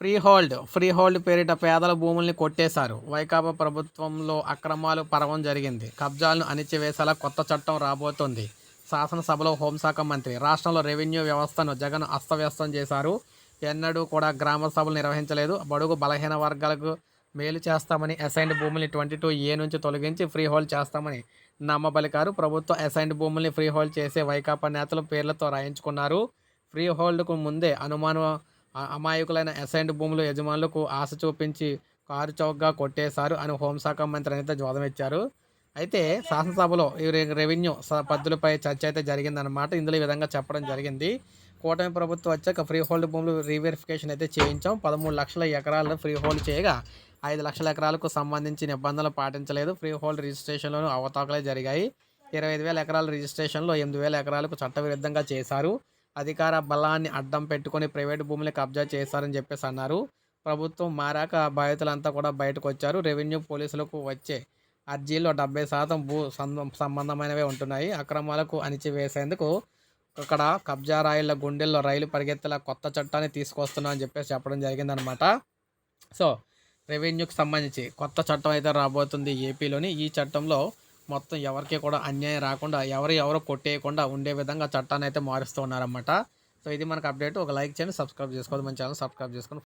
Free hold free hold పేరిట పేదల భూముల్ని కొట్టేశారు. వైకాపా ప్రభుత్వంలో అక్రమాలు పరవం జరిగింది. కబ్జాలను అణిచివేసేలా కొత్త చట్టం రాబోతోంది. శాసనసభలో హోంశాఖ మంత్రి రాష్ట్రంలో రెవెన్యూ వ్యవస్థను జగన్ అస్తవ్యస్తం చేశారు. ఎన్నడూ కూడా గ్రామ సభలు నిర్వహించలేదు. బడుగు బలహీన వర్గాలకు మేలు చేస్తామని అసైన్డ్ భూముల్ని ట్వంటీ టూ ఏ నుంచి తొలగించి ఫ్రీ హోల్డ్ చేస్తామని నమ్మబలికారు. ప్రభుత్వ అసైన్డ్ భూముల్ని ఫ్రీ హోల్డ్ చేసే వైకాపా నేతలు పేర్లతో రాయించుకున్నారు. ఫ్రీ హోల్డ్కు ముందే అనుమానం అమాయకులైన అసైన్డ్ భూముల యజమానులకు ఆశ చూపించి కారు చౌకగా కొట్టేశారు అని హోంశాఖ మంత్రి అనిత జోదమిచ్చారు అయితే శాసనసభలో ఈ రెవెన్యూ స- పద్ధతులపై చర్చ అయితే జరిగిందన్నమాట. ఇందులో ఈ విధంగా చెప్పడం జరిగింది. కూటమి ప్రభుత్వం వచ్చాక ఫ్రీ హోల్డ్ భూములు రీవెరిఫికేషన్ అయితే చేయించాం. పదమూడు లక్షల ఎకరాలను ఫ్రీ హోల్డ్ చేయగా ఐదు లక్షల ఎకరాలకు సంబంధించి నిబంధనలు పాటించలేదు. ఫ్రీ హోల్డ్ రిజిస్ట్రేషన్లోనూ అవతాకలే జరిగాయి. ఇరవై ఐదు వేల ఎకరాల రిజిస్ట్రేషన్లో ఎనిమిది వేల ఎకరాలకు చట్టవిరుద్ధంగా చేశారు. అధికార బలాన్ని అడ్డం పెట్టుకొని ప్రైవేటు భూములు కబ్జా చేశారని చెప్పేసి అన్నారు. ప్రభుత్వం మారాక బాధితులంతా కూడా బయటకు వచ్చారు రెవెన్యూ పోలీసులకు వచ్చే అర్జీల్లో డెబ్బై శాతం భూ సంబంధమైనవే ఉంటున్నాయి. అక్రమాలకు అణిచివేసేందుకు ఇక్కడ కబ్జా రాయిల గుండెల్లో రైలు పరిగెత్తేలా కొత్త చట్టాన్ని తీసుకొస్తున్నా అని చెప్పేసి చెప్పడం జరిగిందనమాట సో రెవెన్యూకి సంబంధించి కొత్త చట్టం అయితే రాబోతుంది ఏపీలోని. ఈ చట్టంలో మొత్తం ఎవరికి కూడా అన్యాయం రాకుండా ఎవరు ఎవరు కొట్టేయకుండా ఉండే విధంగా చట్టాన్ని అయితే మారుస్తూ ఉన్నారన్నమాట. సో ఇది మనకు అప్డేట్. ఒక లైక్ చేయండి సబ్స్క్రైబ్ చేసుకోవద్దు మన ఛానల్ సబ్స్క్రైబ్ చేసుకొని